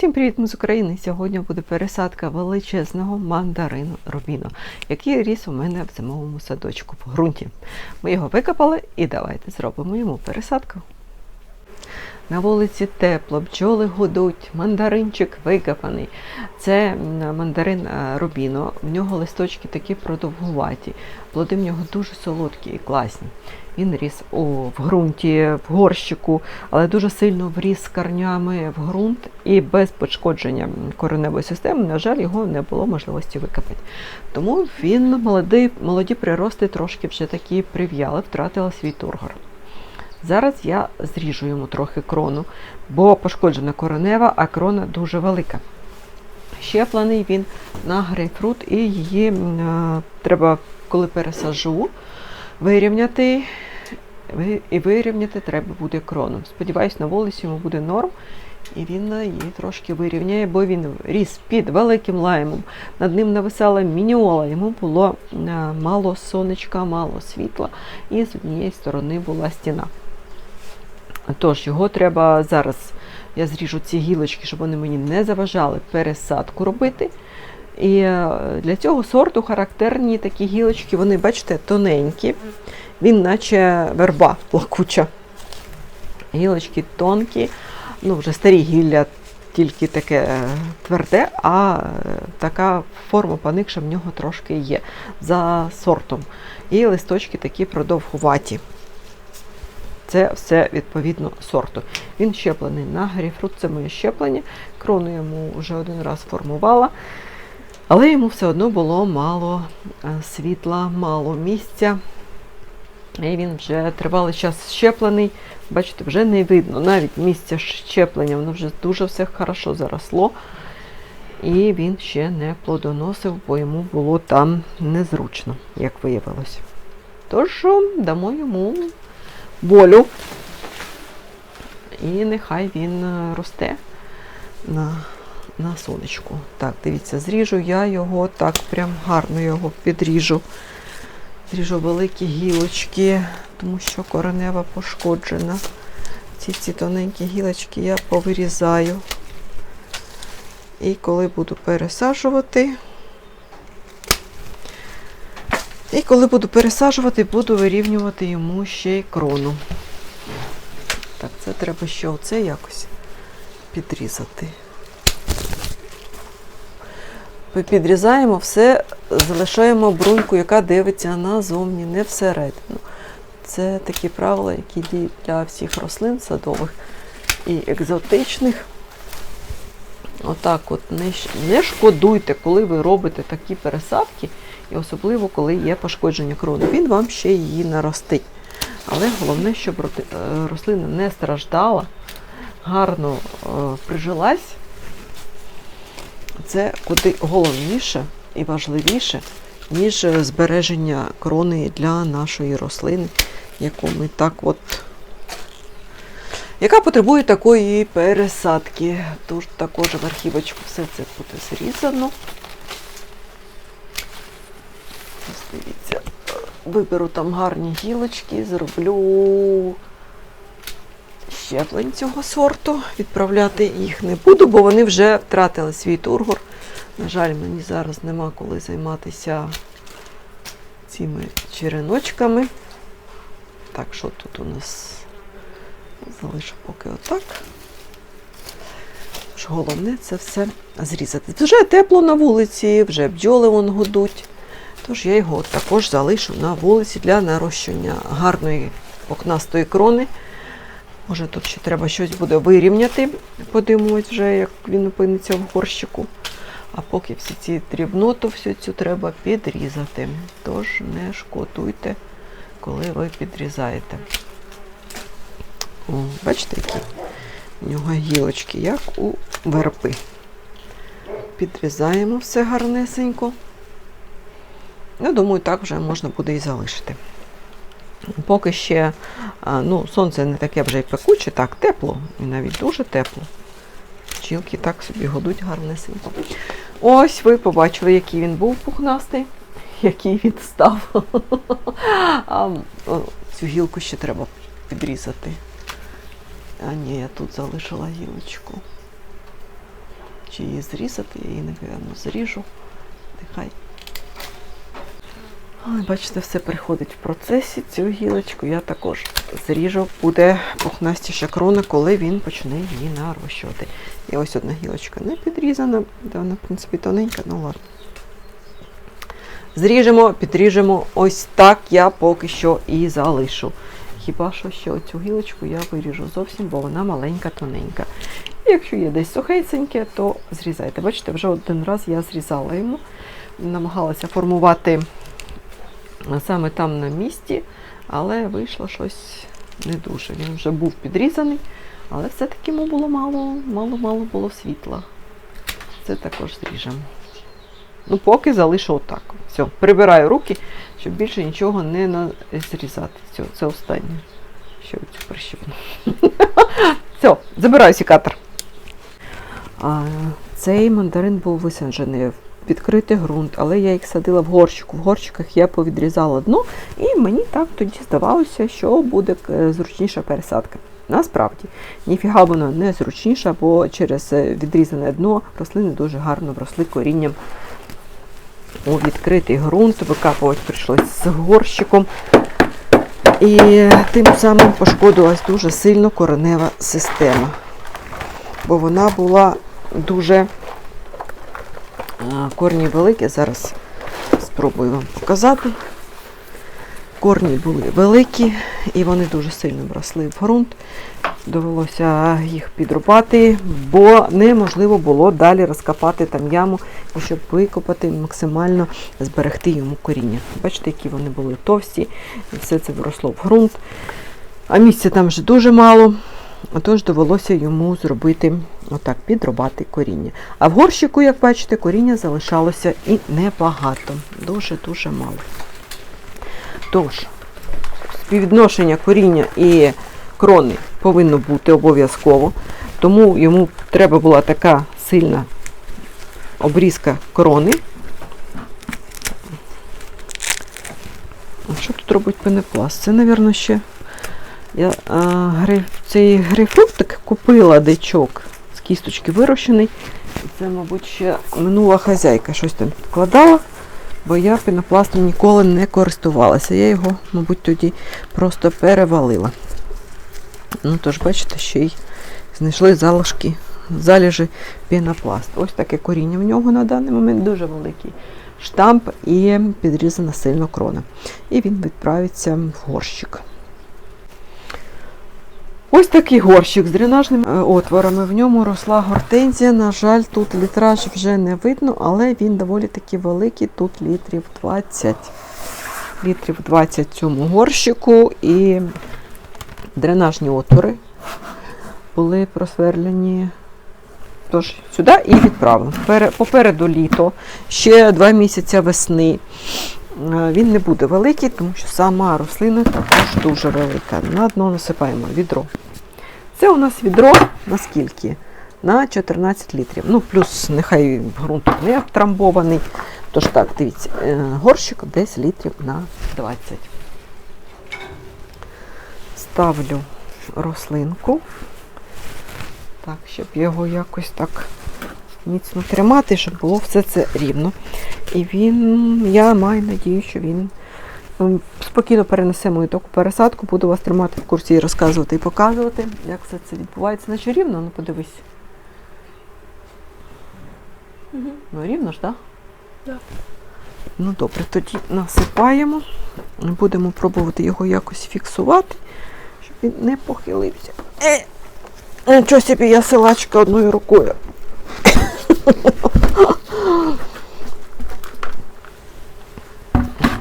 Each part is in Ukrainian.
Всім привіт, ми з України. Сьогодні буде пересадка величезного мандарину рубіну, який ріс у мене в зимовому садочку в ґрунті. Ми його викопали і давайте зробимо йому пересадку. На вулиці тепло, бджоли гудуть, мандаринчик викопаний. Це мандарин е, Рубіно. В нього листочки такі продовгуваті. Плоди в нього дуже солодкі і класні. Він ріс у, в ґрунті, в горщику, але дуже сильно вріс корнями в ґрунт і без пошкодження кореневої системи, на жаль, його не було можливості викопати. Тому він молодий, молоді прирости трошки вже такі прив'яли, втратили свій тургор. Зараз я зріжу йому трохи крону, бо пошкоджена коренева, а крона дуже велика. Щеплений він на грейпфрут, і її м, е, треба, коли пересажу, вирівняти. І вирівняти треба буде крону. Сподіваюсь, на вулиці йому буде норм, і він її трошки вирівняє, бо він ріс під великим лаймом. Над ним нависала мініола, йому було е, мало сонечка, мало світла, і з однієї сторони була стіна. Тож його треба зараз. Я зріжу ці гілочки, щоб вони мені не заважали пересадку робити. І е, для цього сорту характерні такі гілочки, вони, бачите, тоненькі. Він наче верба плакуча. Гілочки тонкі, ну вже старі гілля, тільки таке е, тверде, а е, така форма поникша в нього трошки є за сортом. І листочки такі продовгуваті. Це все відповідно сорту. Він щеплений на грейпфрут, це моє щеплення. Крону йому вже один раз формувала, але йому все одно було мало е, світла, мало місця. І він вже тривалий час щеплений. Бачите, вже не видно навіть місця щеплення, воно вже дуже все хорошо заросло. І він ще не плодоносив, бо йому було там незручно, як виявилось. Тож дамо йому волю. І нехай він е, росте на, на сонечку. Так, дивіться, зріжу я його так прям гарно його підріжу. Зріжу великі гілочки, тому що коренева пошкоджена. Ці ці тоненькі гілочки я повирізаю. І коли буду пересаджувати, і коли буду пересаджувати, буду вирівнювати йому ще й крону. Так, це треба ще оце якось підрізати. Підрізаємо все, залишаємо бруньку, яка дивиться назовні, не всередину. Це такі правила, які діють для всіх рослин садових і екзотичних. Отак от не шкодуйте, коли ви робите такі пересадки, і особливо, коли є пошкодження крони. Він вам ще її наростить. Але головне, щоб е, рослина не страждала, гарно е, прижилась. Це куди головніше і важливіше, ніж збереження крони для нашої рослини, яку ми так от. Яка потребує такої пересадки. Тож також в архівочку все це буде зрізано. Ось дивіться, виберу там гарні гілочки, зроблю щеплень цього сорту. Відправляти їх не буду, бо вони вже втратили свій тургор. На жаль, мені зараз нема коли займатися цими череночками. Так, що тут у нас залишу поки отак. Головне це все зрізати. Вже тепло на вулиці, вже бджоли вон гудуть. Тож я його також залишу на вулиці для нарощення гарної окнастої крони. Може, тут ще треба щось буде вирівняти, подивимось вже, як він опиниться в горщику. А поки всі ці дрібноту, всю цю треба підрізати. Тож не шкодуйте, коли ви підрізаєте. О, бачите, які у нього гілочки, як у верби. Підрізаємо все гарнесенько. Я думаю, так вже можна буде і залишити. Поки ще ну, сонце не таке вже й пекуче, так, тепло, і навіть дуже тепло. Пчілки так собі годуть гарнесенько. Ось ви побачили, який він був пухнастий, який він став. А цю гілку ще треба підрізати. А ні, я тут залишила гілочку. чи її зрізати, я її, напевно, зріжу. Нехай. Ой, бачите, все приходить в процесі. Цю гілочку я також зріжу, буде пухнастіша крона, коли він почне її нарощувати. І ось одна гілочка не підрізана, де вона, в принципі, тоненька, ну ладно. Зріжемо, підріжемо. Ось так я поки що і залишу. Хіба що ще оцю гілочку я виріжу зовсім, бо вона маленька, тоненька. І якщо є десь сухеньке, то зрізайте. Бачите, вже один раз я зрізала йому, намагалася формувати саме там на місці, але вийшло щось не дуже. Він вже був підрізаний, але все-таки йому було мало, мало-мало було світла. Це також зріжемо. Ну, поки залишу отак. Все, прибираю руки, щоб більше нічого не зрізати. Все, це останнє. Ще оцю прищепну. Все, забираю сікатор. Цей мандарин був висаджений в відкритий ґрунт, але я їх садила в горщику. В горщиках я повідрізала дно, і мені так тоді здавалося, що буде е, зручніша пересадка. Насправді, ніфіга воно не зручніша, бо через е, відрізане дно рослини дуже гарно вросли корінням у відкритий ґрунт, викапувати прийшлось з горщиком. І тим самим пошкодилась дуже сильно коренева система. Бо вона була дуже корні великі. Зараз спробую вам показати. Корні були великі і вони дуже сильно вросли в ґрунт. Довелося їх підрубати, бо неможливо було далі розкопати там яму, щоб викопати, максимально зберегти йому коріння. Бачите, які вони були товсті, і все це вросло в ґрунт. А місця там вже дуже мало, тож довелося йому зробити отак, підрубати коріння. А в горщику, як бачите, коріння залишалося і небагато, дуже-дуже мало. Тож, співвідношення коріння і крони повинно бути обов'язково, тому йому треба була така сильна обрізка крони. Що тут робить пенепласт? Це, мабуть, ще я а, гриф, цей грейпфрут купила дичок кісточки вирощений. Це, мабуть, ще минула хазяйка щось там вкладала, бо я пенопластом ніколи не користувалася. Я його, мабуть, тоді просто перевалила. Ну, тож, бачите, ще й знайшли залишки, залежі пінопласт. Ось таке коріння в нього на даний момент дуже великий штамп і підрізана сильно крона. І він відправиться в горщик. Ось такий горщик з дренажними е, отворами. В ньому росла гортензія. На жаль, тут літраж вже не видно, але він доволі таки великий, тут літрів 20. Літрів 20 цьому горщику. І дренажні отвори були просверлені. Тож сюди і відправимо. Попереду літо, ще два місяці весни. Е, Він не буде великий, тому що сама рослина також дуже велика. На дно насипаємо відро. Це у нас відро на скільки? На 14 літрів. Ну, плюс нехай ґрунт не втрамбований. Тож так, дивіться, е, горщик десь літрів на 20 ставлю рослинку, так, щоб його якось так міцно тримати, щоб було все це рівно. І він, я маю надію, що він м, спокійно перенесе мою таку пересадку, буду вас тримати в курсі і розказувати і показувати, як все це відбувається. Наче рівно, ну подивись. Угу. Ну рівно ж, так? Да. Ну добре, тоді насипаємо. Будемо пробувати його якось фіксувати, щоб він не похилився. Е, Нічого собі я силачка одною рукою.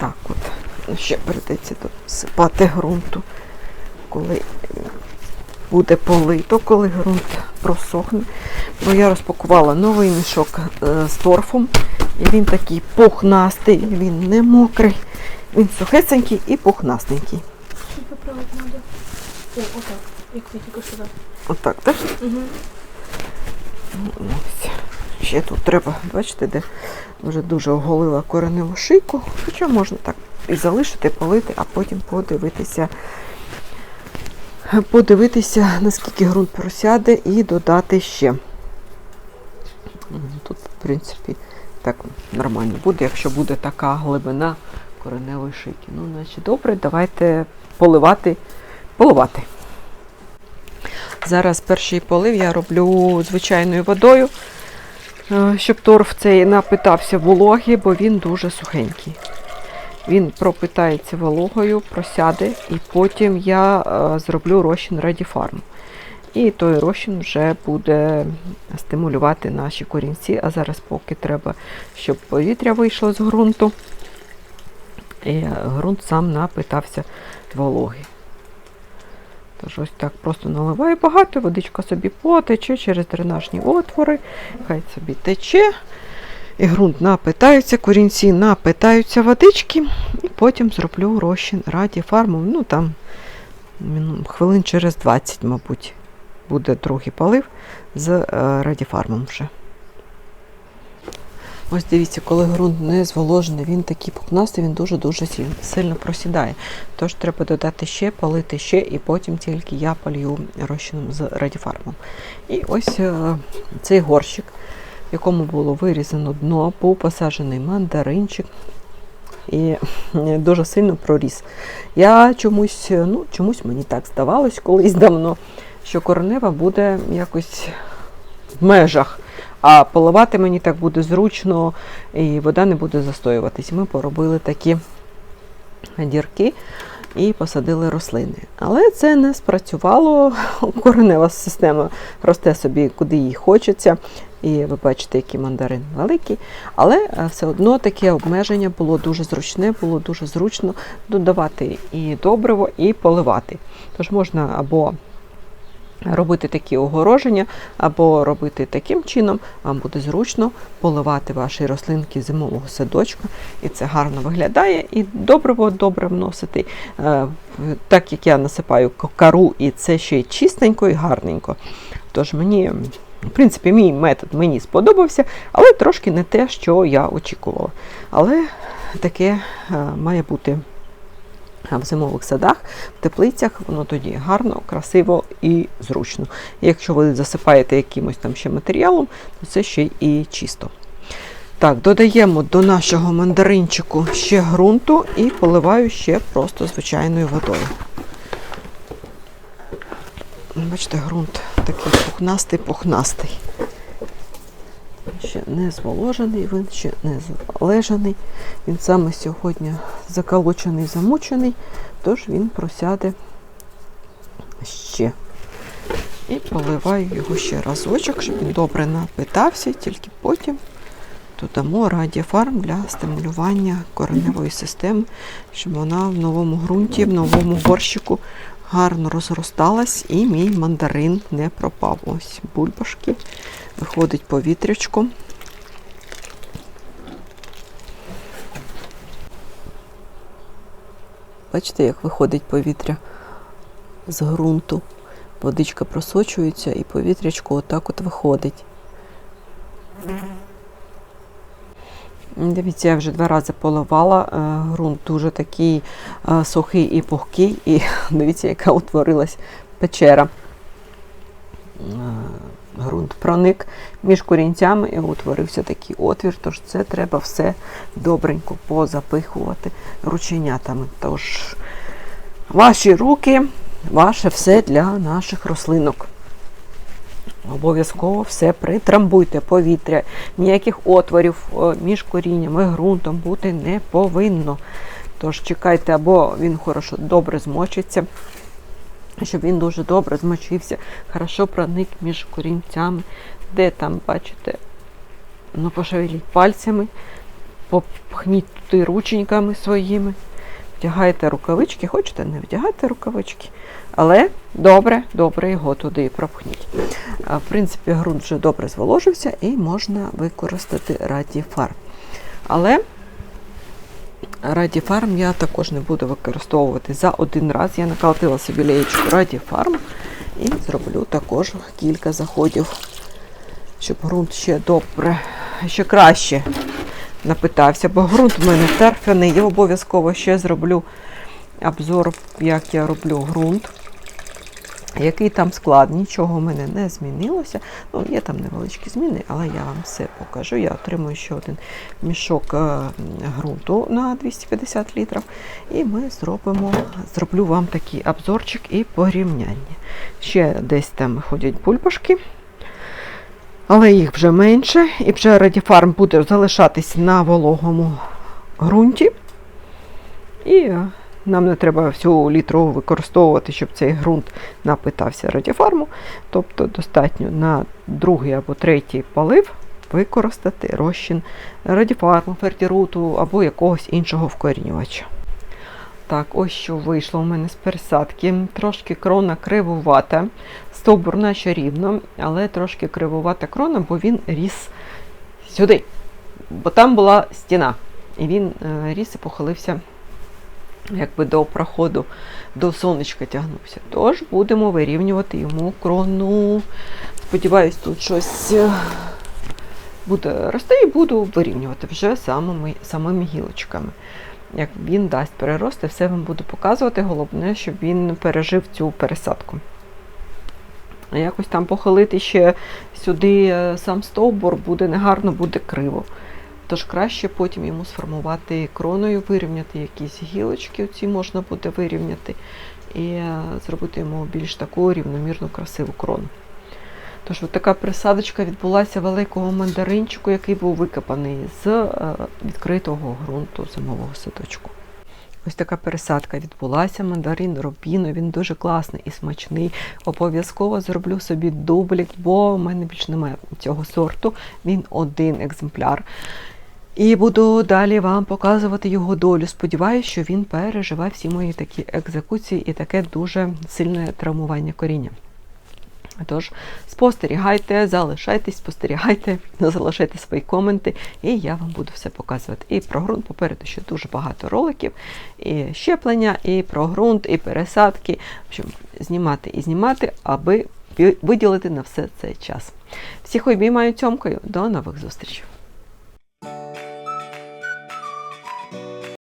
Так от. Ще прийдеться досипати ґрунту, коли буде полито, коли ґрунт просохне. Бо я розпакувала новий мішок е, з торфом. І він такий пухнастий, він не мокрий, він сухесенький і пухнастенький. Чуть поправить надо. О, отак, як ви тільки що дали. Отак, так? Угу. Ось. Ще тут треба, бачите, де вже дуже оголила кореневу шийку. Хоча можна так і залишити, полити, а потім подивитися, подивитися, наскільки ґрунт просяде, і додати ще Тут, в принципі, так нормально буде, якщо буде така глибина кореневої шийки. Ну, значить, добре, давайте поливати, поливати. Зараз перший полив я роблю звичайною водою, е, щоб торф цей напитався вологи, бо він дуже сухенький. Він пропитається вологою, просяде, і потім я е, зроблю розчин Радіфарм. І той розчин вже буде стимулювати наші корінці. А зараз поки треба, щоб повітря вийшло з ґрунту, і ґрунт сам напитався вологи. Тож ось так просто наливаю багато, водичка собі потече через дренажні отвори, хай собі тече. І ґрунт напитається, корінці напитаються водички, і потім зроблю розчин раді фарму. Ну там хвилин через 20, мабуть, буде другий полив з е, радіфармом вже. Ось дивіться, коли ґрунт не зволожений, він такий пухнастий, він дуже-дуже сильно, сильно просідає. Тож треба додати ще, полити ще, і потім тільки я полью розчином з радіфармом. І ось е, цей горщик, в якому було вирізано дно, був посаджений мандаринчик і е, дуже сильно проріс. Я чомусь, е, ну, чомусь мені так здавалось колись давно, що коренева буде якось в межах. А поливати мені так буде зручно, і вода не буде застоюватись. Ми поробили такі дірки і посадили рослини. Але це не спрацювало. Коренева система росте собі, куди їй хочеться. І ви бачите, який мандарин великий. Але е, все одно таке обмеження було дуже зручне, було дуже зручно додавати і добриво, і поливати. Тож можна або робити такі огороження, або робити таким чином, вам буде зручно поливати ваші рослинки зимового садочка, і це гарно виглядає, і добриво добре вносити. Е, Так як я насипаю кару, і це ще й чистенько і гарненько. Тож мені, в принципі, мій метод мені сподобався, але трошки не те, що я очікувала. Але таке е, має бути в зимових садах, в теплицях, воно тоді гарно, красиво і зручно. Якщо ви засипаєте якимось там ще матеріалом, то це ще і чисто. Так, додаємо до нашого мандаринчику ще ґрунту і поливаю ще просто звичайною водою. Бачите, ґрунт такий пухнастий-пухнастий. Ще не зволожений, він ще не залежаний. Він саме сьогодні заколочений, замучений, тож він просяде ще. І поливаю його ще разочок, щоб він добре напитався, тільки потім додамо радіофарм для стимулювання кореневої системи, щоб вона в новому ґрунті, в новому горщику гарно розросталась і мій мандарин не пропав. Ось бульбашки. Виходить повітрячко. Бачите, як виходить повітря з ґрунту. Водичка просочується і повітрячко отак от виходить. Дивіться, я вже два рази поливала. е, Ґрунт дуже такий е, сухий і пухкий, і дивіться, яка утворилась печера. Е, Ґрунт проник між корінцями і утворився такий отвір, тож це треба все добренько позапихувати рученятами. Тож ваші руки, ваше все для наших рослинок. Обов'язково все притрамбуйте повітря, ніяких отворів між корінням і ґрунтом бути не повинно. Тож чекайте, або він хорошо добре змочиться, щоб він дуже добре змочився, хорошо проник між корінцями, де там, бачите, ну пошевеліть пальцями, попхніть туди рученьками своїми, вдягайте рукавички, хочете, не вдягайте рукавички, але добре, добре його туди пропхніть. В принципі, ґрунт вже добре зволожився і можна використати радіфарм. Але радіфарм я також не буду використовувати за один раз. Я наколотила собі леєчку радіфарм і зроблю також кілька заходів, щоб ґрунт ще добре, ще краще напитався, бо ґрунт в мене терфяний. Я обов'язково ще зроблю обзор, як я роблю ґрунт. Який там склад, нічого в мене не змінилося. Ну, є там невеличкі зміни, але я вам все покажу. Я отримую ще один мішок е, ґрунту на 250 літрів. І ми зробимо, зроблю вам такий обзорчик і порівняння. Ще десь там ходять бульбашки, але їх вже менше. І вже Радіфарм буде залишатись на вологому ґрунті. І е, нам не треба всю літру використовувати, щоб цей ґрунт напитався радіофарму. Тобто достатньо на другий або третій полив використати розчин радіфарму, фертіруту або якогось іншого вкорінювача. Так, ось що вийшло у мене з пересадки. Трошки крона кривувата, стовбур наче рівно, але трошки кривувата крона, бо він ріс сюди. Бо там була стіна. І він е, ріс і похилився якби до проходу до сонечка тягнувся. Тож будемо вирівнювати йому крону. Сподіваюсь, тут щось е, буде рости і буду вирівнювати вже самими, самими гілочками. Як він дасть перерости, все вам буду показувати. Головне, щоб він пережив цю пересадку. Якось там похилити ще сюди е, сам стовбур буде негарно, буде криво. Тож краще потім йому сформувати кроною, вирівняти якісь гілочки, оці можна буде вирівняти, і е, зробити йому більш таку рівномірну, красиву крону. Тож от така присадочка відбулася великого мандаринчику, який був викопаний з е, відкритого ґрунту зимового садочку. Ось така пересадка відбулася. Мандарин Робіно, він дуже класний і смачний. Обов'язково зроблю собі дублік, бо в мене більш немає цього сорту. Він один екземпляр. І буду далі вам показувати його долю. Сподіваюсь, що він переживе всі мої такі екзекуції і таке дуже сильне травмування коріння. Тож спостерігайте, залишайтесь, спостерігайте, залишайте свої коменти, і я вам буду все показувати. І про ґрунт попереду ще дуже багато роликів, і щеплення, і про ґрунт, і пересадки. В знімати і знімати, аби виділити на все цей час. Всіх обіймаю цьомкою. До нових зустрічей!